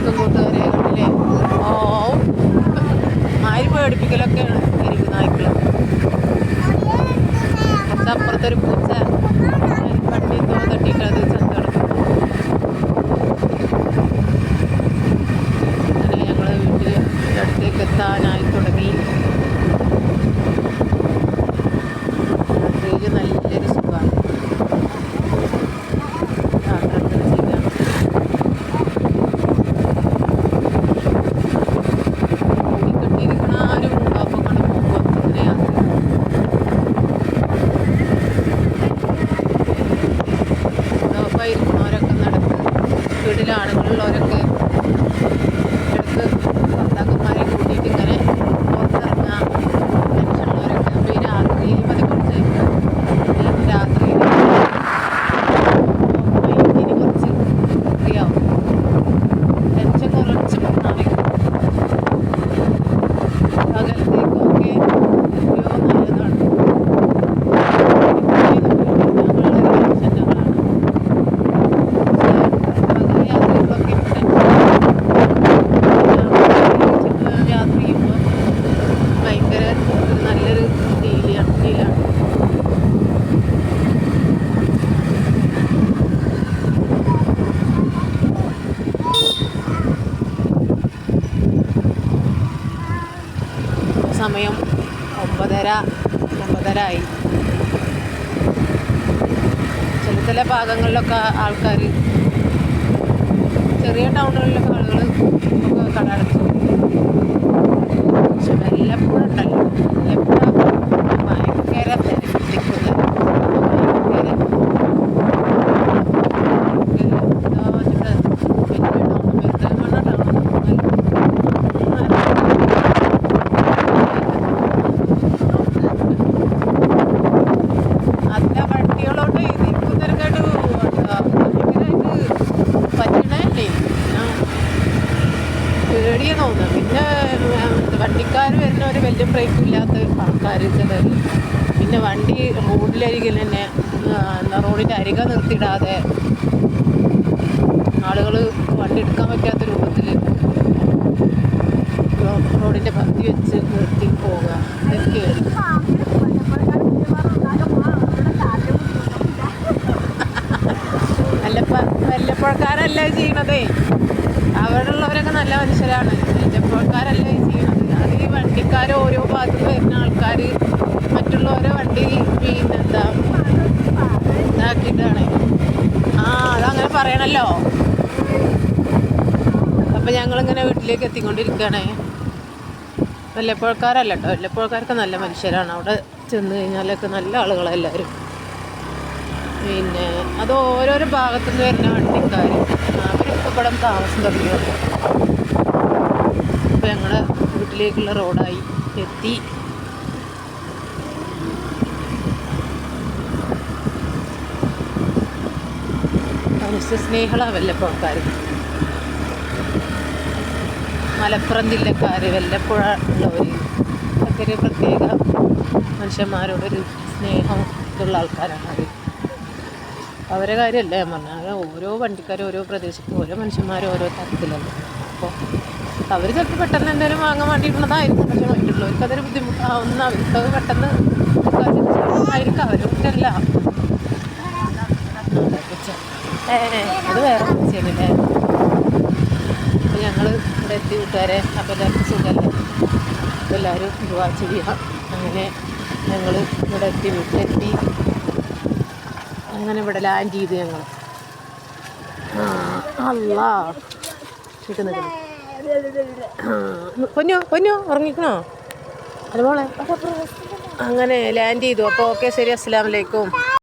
അസ്സലാമലൈക്കും കൂട്ടുകാരെ കണ്ടില്ലേ? ഓ ആര് പേടിപ്പിക്കലൊക്കെയാണ് ഇരിക്കുന്ന നായ്ക്കൾ അപ്പുറത്തൊരു പൂച്ച. സമയം ഒമ്പതര ഒമ്പതര ആയി. ചില ചില ഭാഗങ്ങളിലൊക്കെ ആൾക്കാർ ചെറിയ ടൗണുകളിലൊക്കെ ആളുകൾ വരുന്നവർ വലിയ ബ്രേക്കും ഇല്ലാത്ത ആൾക്കാർ ചിലർ പിന്നെ വണ്ടി റോഡിലരികിൽ തന്നെ റോഡിന്റെ അരിക നിർത്തിയിടാതെ ആളുകൾ വണ്ടി എടുക്കാൻ പറ്റാത്ത രൂപത്തിൽ റോഡിന്റെ പത്തി വെച്ച് നിർത്തി പോവുക. ഇതൊക്കെയാണ്. വല്ലപ്പ വല്ലപ്പുഴക്കാരല്ല ചെയ്യണതേ? അവിടെ ഉള്ളവരൊക്കെ നല്ല മനുഷ്യരാണ്. വല്ലപ്പുഴക്കാരല്ല ഈ വണ്ടിക്കാർ ഓരോ ഭാഗത്ത് വരുന്ന ആൾക്കാർ മറ്റുള്ളവരെ വണ്ടി പിന്നെന്താ ഇതാക്കിയിട്ടാണ്. ആ അതങ്ങനെ പറയണല്ലോ. അപ്പം ഞങ്ങളിങ്ങനെ വീട്ടിലേക്ക് എത്തിക്കൊണ്ടിരിക്കുകയാണ് വല്ലപ്പോഴക്കാരല്ല കേട്ടോ വല്ലപ്പോഴക്കാർക്ക് നല്ല മനുഷ്യരാണ്. അവിടെ ചെന്ന് കഴിഞ്ഞാലൊക്കെ നല്ല ആളുകളെല്ലാവരും പിന്നെ അത് ഓരോരോ ഭാഗത്തുനിന്ന് വരുന്ന വണ്ടിക്കാർ അവരൊക്കെ ഇവിടെ താമസം തുടങ്ങിയത് അപ്പോൾ ഞങ്ങൾ വീട്ടിലേക്കുള്ള റോഡായി എത്തി. മനുഷ്യ സ്നേഹളാണ് വല്ലപ്പുഴക്കാർ മലപ്പുറം ജില്ലക്കാർ വല്ലപ്പുഴ ഉള്ളവർ ഒക്കെ ഒരു പ്രത്യേക മനുഷ്യന്മാരോടൊരു സ്നേഹം ഇതുള്ള ആൾക്കാരാണ് അവർ അവരെ കാര്യമല്ല ഞാൻ പറഞ്ഞാൽ ഓരോ വണ്ടിക്കാരും ഓരോ പ്രദേശത്തും ഓരോ മനുഷ്യന്മാരും ഓരോ തരത്തിലല്ലേ? അപ്പോൾ അവർ ചിലപ്പോൾ പെട്ടെന്ന് എന്തെങ്കിലും വാങ്ങാൻ വേണ്ടിയിട്ടുള്ളതായിരിക്കും. പക്ഷേ മറ്റുള്ളവർക്ക് അതൊരു ബുദ്ധിമുട്ടാവുന്ന അവർക്കത് പെട്ടെന്ന് ആയിരിക്കും. അവരൊക്കെയല്ല ഏ അത് വേറെ ശരിയല്ലേ അപ്പോൾ ഞങ്ങൾ ഇവിടെ എത്തി കൂട്ടുകാരെ. അപ്പോൾ എല്ലാവർക്കും സുഖമല്ലേ അപ്പോൾ എല്ലാവരും ദുവാ ചെയ്യുക. അങ്ങനെ ഞങ്ങൾ ഇവിടെ എത്തി വീട്ടിലെത്തി. അങ്ങനെ ഇവിടെ ലാൻഡ് ചെയ്ത് ഞങ്ങൾ അല്ലാ നിൽക്കുന്നു. പൊന്നു പൊന്നു ഉറങ്ങിക്കണോ? അതുപോലെ അങ്ങനെ ലാൻഡ് ചെയ്തു. അപ്പോൾ ഓക്കെ ശരി അസ്സലാമലൈക്കും